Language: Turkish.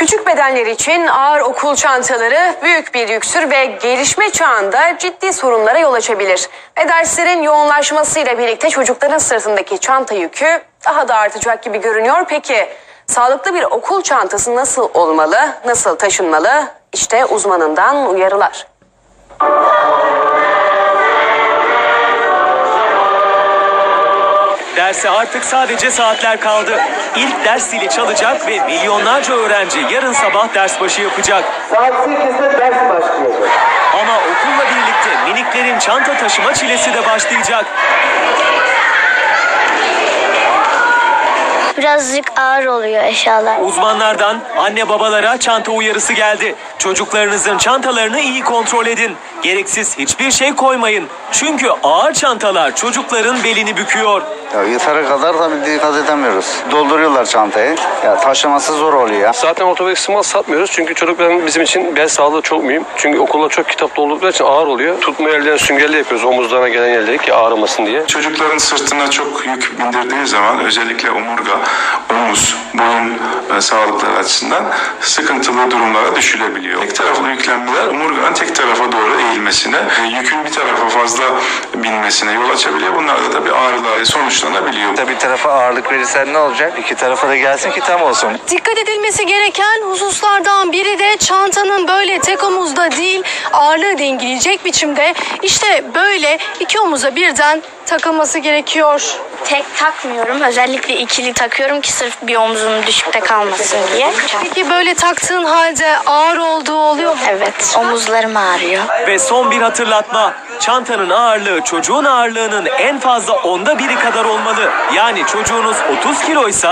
Küçük bedenler için ağır okul çantaları büyük bir yüksür ve gelişme çağında ciddi sorunlara yol açabilir. Ve derslerin yoğunlaşmasıyla birlikte çocukların sırtındaki çanta yükü daha da artacak gibi görünüyor. Peki sağlıklı bir okul çantası nasıl olmalı, nasıl taşınmalı? İşte uzmanından uyarılar. Derse artık sadece saatler kaldı. İlk ders zili çalacak ve milyonlarca öğrenci yarın sabah ders başı yapacak. Saat 8'de ders başlayacak. Ama okulla birlikte miniklerin çanta taşıma çilesi de başlayacak. Birazcık ağır oluyor eşyalar. Uzmanlardan anne babalara çanta uyarısı geldi. Çocuklarınızın çantalarını iyi kontrol edin. Gereksiz hiçbir şey koymayın. Çünkü ağır çantalar çocukların belini büküyor. Ya yeteri kadar tabii dikkat edemiyoruz. Dolduruyorlar çantayı. Ya taşıması zor oluyor. Zaten ortopedik sıma satmıyoruz çünkü çocukların bizim için bel sağlığı çok mühim. Çünkü okulda çok kitap doldurdukları için ağır oluyor. Tutma yerlerini süngerli yapıyoruz omuzlarına gelen yerleri ki ağrımasın diye. Çocukların sırtına çok yük bindirdiği zaman özellikle omurga, omuz, boyun e, sağlıkları açısından sıkıntılı durumlara düşülebiliyor. Tek taraflı yüklenmeler omurganın tek tarafa doğru eğilmesine, e, yükün bir tarafa fazla binmesine yol açabiliyor. Bunlar da tabii ağrılar sonuçlanabiliyor. Bir tarafa ağırlık verirsen ne olacak? İki tarafa da gelsin ki tam olsun. Dikkat edilmesi gereken hususlardan biri de çantanın böyle tek omuzda değil ağırlığı dengeleyecek biçimde işte böyle iki omuza birden takılması gerekiyor. Tek takmıyorum. Özellikle ikili takıyorum ki sırf bir omzum düşükte kalmasın diye. Peki böyle taktığın halde ağır olduğu oluyor mu? Evet. Omuzlarım ağrıyor. Ve son bir hatırlatma. Çantanın ağırlığı çocuğun ağırlığının en fazla onda biri kadar olmalı. Yani çocuğunuz 30 kiloysa